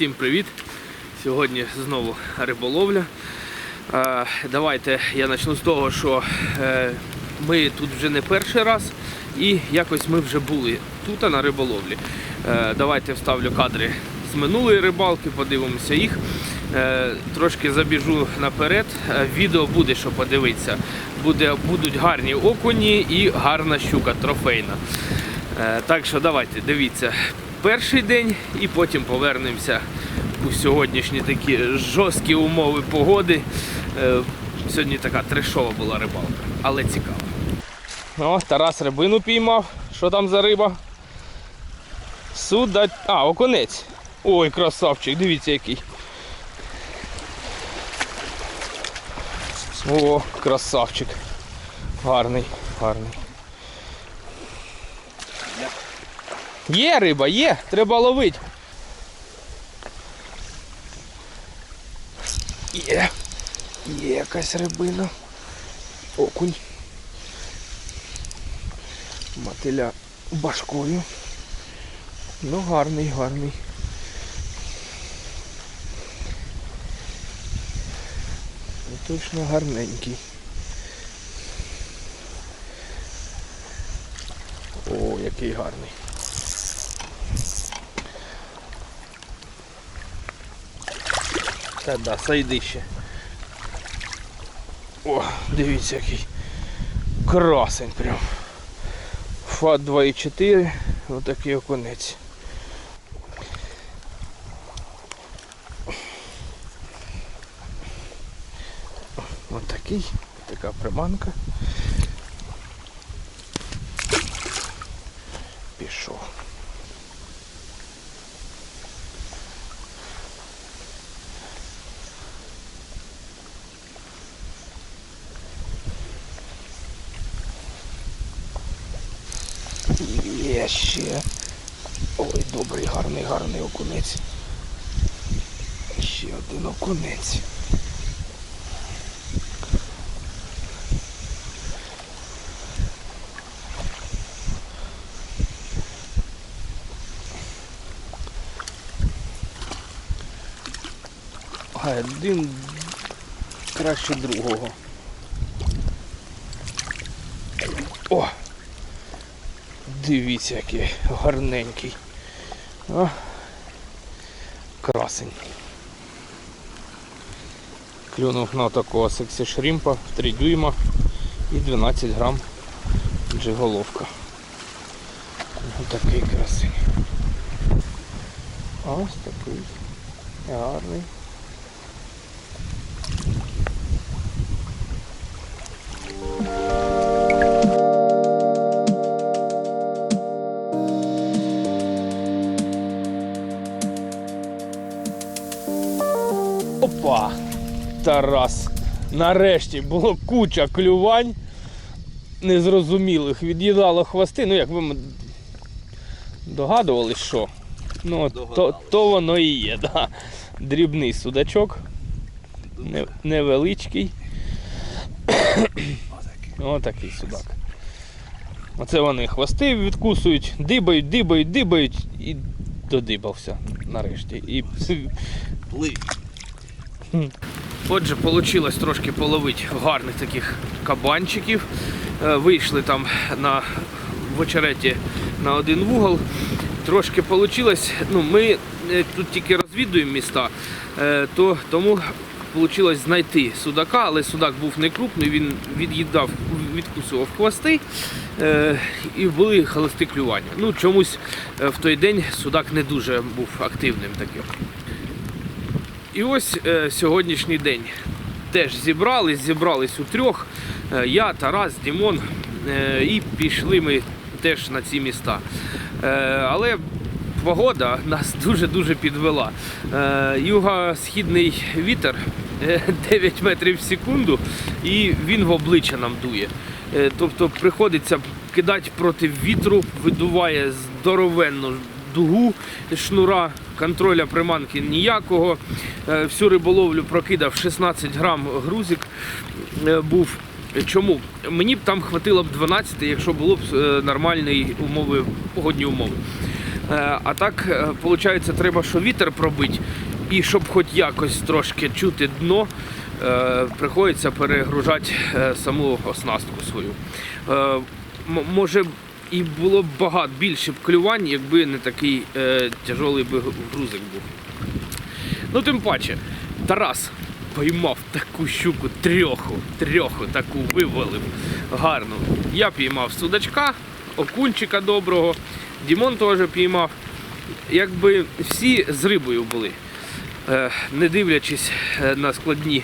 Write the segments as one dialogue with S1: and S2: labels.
S1: Всім привіт! Сьогодні знову риболовля. Давайте я почну з того, що е, ми тут вже не перший раз і якось ми вже були тут на риболовлі. Е, Давайте вставлю кадри з минулої рибалки, подивимося їх. Е, Трошки забіжу наперед. Відео буде, що подивитися. Буде, будуть гарні окуні і гарна щука трофейна. Так що давайте, дивіться, перший день і потім повернемося у сьогоднішні такі жорсткі умови погоди. Е, Сьогодні така трешова була рибалка, але цікава. О, Тарас рибину піймав. Що там за риба? Суда. А, окунець. Ой, красавчик, дивіться який. О, красавчик. Гарний, гарний. Є риба, є, треба ловити. Є. Є якась рибина. Окунь. Мотиля башкою. Ну гарний, гарний. Ну, Точно гарненький. О, який гарний. Та да, сайди ще. О, дивіться який. Красень прям. Фат 2,4. Отакий окунець. Отакий. Така приманка. Пішов. Є ще. Ой, добрий, гарний, гарний окунець. Ще один окунець. А один краще другого. О! Дивіться, який гарненький. О, красень. Клюнув на такого сексі шрімпа в 3 дюйма і 12 грам джиголовка. Ось такий красень. Ось такий гарний. Опа! Тарас. Нарешті було куча клювань незрозумілих. Від'їдало хвости. Ну як ви догадувались, що? Ну, то, то воно і є, да. Дрібний судачок. Не, невеличкий. Отакий судак. Оце вони хвости відкусують, дибають, дибають, дибають і додибався нарешті. І Отже, вийшло трошки половити гарних таких кабанчиків. Е, Вийшли там на в очереті на один вугол. Трошки вийшло. Ну, ми е, тут тільки розвідуємо міста, е, то тому вийшло знайти судака, але судак був не крупний, він від'їдав, відкусував хвости і були холості клювання. Ну, чомусь в той день судак не дуже був активним таким. І ось е, сьогоднішній день. Теж зібрались, зібрались у трьох. Е, я, Тарас, Дімон. Е, і пішли ми теж на ці міста. Е, але погода нас дуже-дуже підвела. Е, юго-східний вітер е, 9 метрів в секунду, і він в обличчя нам дує. Е, тобто приходиться кидати проти вітру, видуває здоровенну дугу шнура, контроля приманки ніякого. Е, Всю риболовлю прокидав 16 грам грузик е, був. Чому? Мені б там хватило б 12, якщо було б е, нормальні умови, погодні умови. А так, виходить, треба, що вітер пробити, і щоб хоч якось трошки чути дно, приходиться перегружати саму оснастку свою. Може, і було б багато більше б клювань, якби не такий е, тяжелий би грузик був. Ну, тим паче, Тарас поймав таку щуку трьоху, трьоху таку вивалив гарну. Я піймав судачка, окунчика доброго, Дімон теж піймав. Якби всі з рибою були, е, не дивлячись е, на складні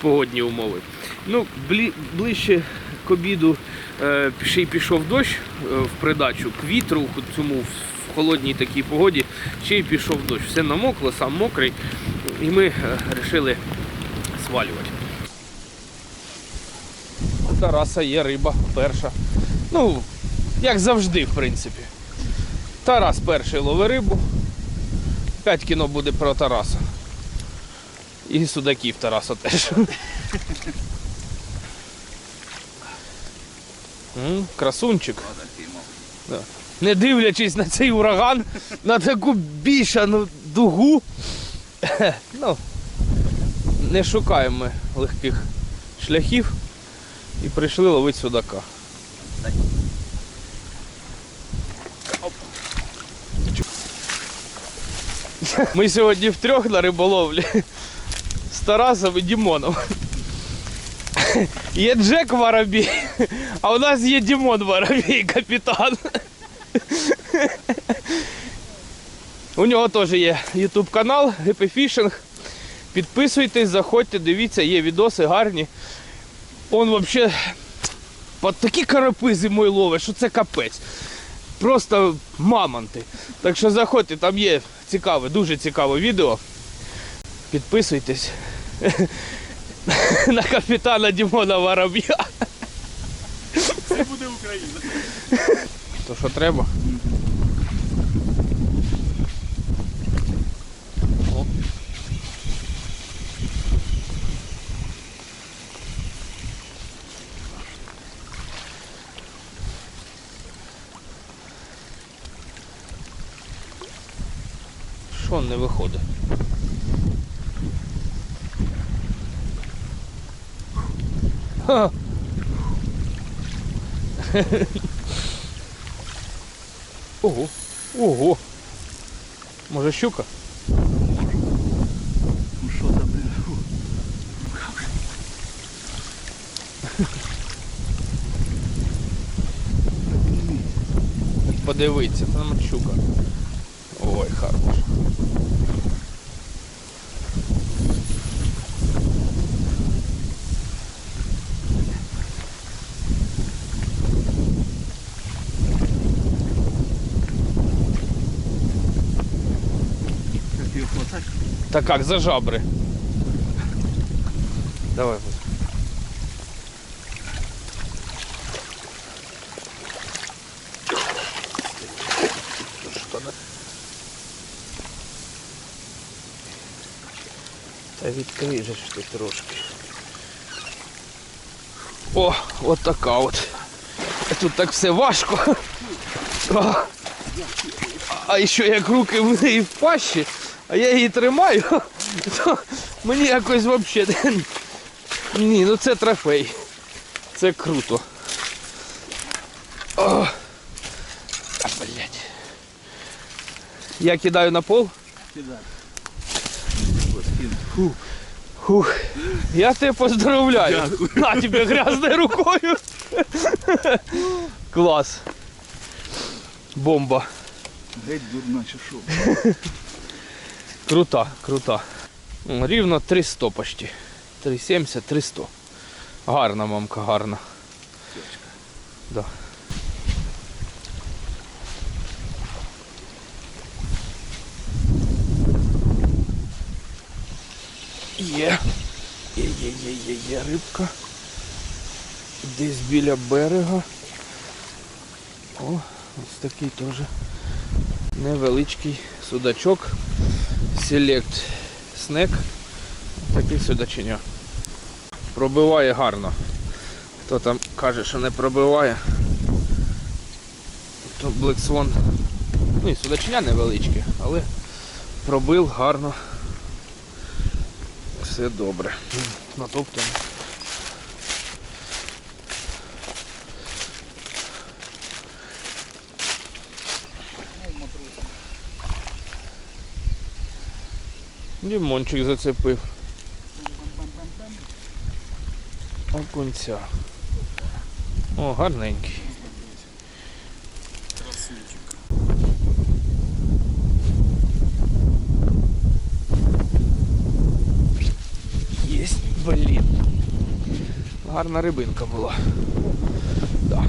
S1: погодні умови. Ну, ближче к обіду е, ще й пішов дощ е, в придачу к вітру, цьому в холодній такій погоді, ще й пішов дощ. Все намокло, сам мокрий, і ми вирішили свалювати. У Тараса є риба перша. Ну, як завжди, в принципі. Тарас перший лови рибу. П'ять кіно буде про Тараса. І судаків Тараса теж. М, Красунчик. Да. Не дивлячись на цей ураган, на таку бішану дугу. ну, не шукаємо ми легких шляхів і прийшли ловити судака. Ми сьогодні втрьох на риболовлі з Тарасом і Дімоном. Є Джек Воробій, а у нас є Дімон Воробій, капітан. У нього теж є YouTube канал Fishing. Підписуйтесь, заходьте, дивіться, є відоси гарні. Он взагалі от такі карапи зимою ловить, що це капець. Просто мамонти. Так що заходьте, там є цікаве, дуже цікаве відео. Підписуйтесь на капітана Дімона Вороб'я.
S2: Це буде Україна.
S1: То що треба? Що не виходить? Ха. Ого, ого. Може щука?
S2: Ну що там.
S1: Подивіться, там щука. Ой, хорош. Так как, за жабри. Давай. Та відкрий же ж ти трошки. О, от така от. Тут так все важко. О. А ще як руки в неї в пащі, а я її тримаю, то мені якось взагалі. Ні, ну це трофей. Це круто. О. А, блядь. Я кидаю на пол.
S2: Кидай.
S1: Фух. Я тебе поздравляю.
S2: Дякую.
S1: На тебе грязною рукою. Клас. Бомба.
S2: Геть дурна чи що?
S1: Крута, крута. Рівно 300 почти. 370, 300. Гарна мамка, гарна. Да. Є. Є, є, є, є, є рибка. Десь біля берега. О, ось такий теж невеличкий судачок. Select Snack. Такий судачиня. Пробиває гарно. Хто там каже, що не пробиває, то Black Swan Ну і судачня невеличке, але пробив гарно. Все добре. Натоптано. Дімончик зацепив. Окунця. О, гарненький. Єсть, блін. Гарна рибинка була. Да.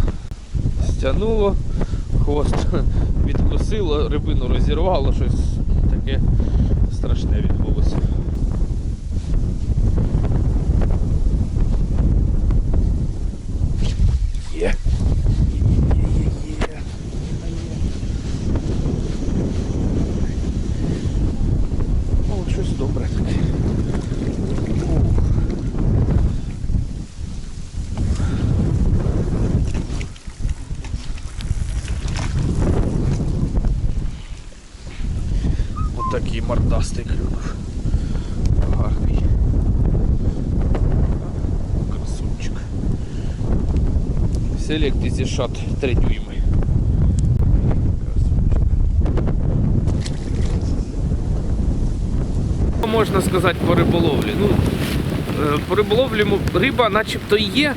S1: Стянуло, хвост відкусило, рибину розірвало, щось таке страшне відбулося. Є. Є-є-є-є. О, щось добре таке. Ух. Отакий мордастий клюнув. Гарний. Красунчик. Селект Shot 3 дюйми. Можна сказати по риболовлі. Ну, е, по риболовлі риба начебто є,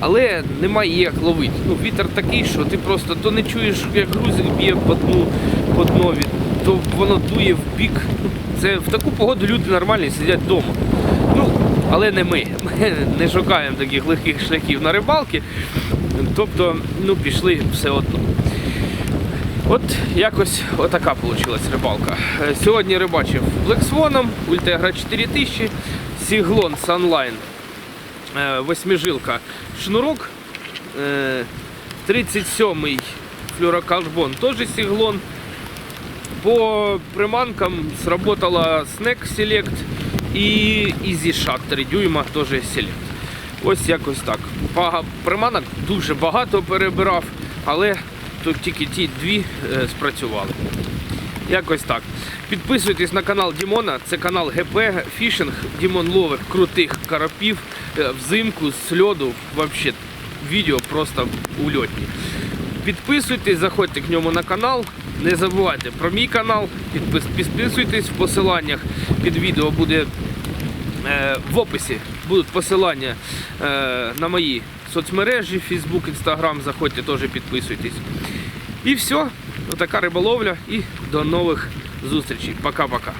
S1: але немає як ловити. Ну, вітер такий, що ти просто то не чуєш, як грузик б'є по дну, по днові, то воно дує в бік. Це в таку погоду люди нормальні сидять вдома. Ну, але не ми. Ми не шукаємо таких легких шляхів на рибалки. Тобто, ну, пішли все одно. От якось отака вийшла рибалка. Е, Сьогодні рибачив Блексвоном, Ультегра 4000, Сіглон Sunline, е, восьмижилка, шнурок, е, 37-й флюрокарбон, теж Сіглон. По приманкам сработала Snack Select і Easy Shot 3 дюйма, теж Select. Ось якось так. Приманок дуже багато перебирав, але тут тільки ті дві е, спрацювали. Якось так. Підписуйтесь на канал Дімона, це канал ГП Фішинг. Дімон ловить крутих карапів е, взимку з. Вообще, відео просто ульотні. Підписуйтесь, заходьте к ньому на канал. Не забувайте про мій канал. Підписуйтесь в посиланнях під відео буде Е, в описі будуть посилання е, на мої соцмережі, Facebook, Instagram, заходьте теж підписуйтесь. І все, отака риболовля і до нових зустрічей. Пока-пока.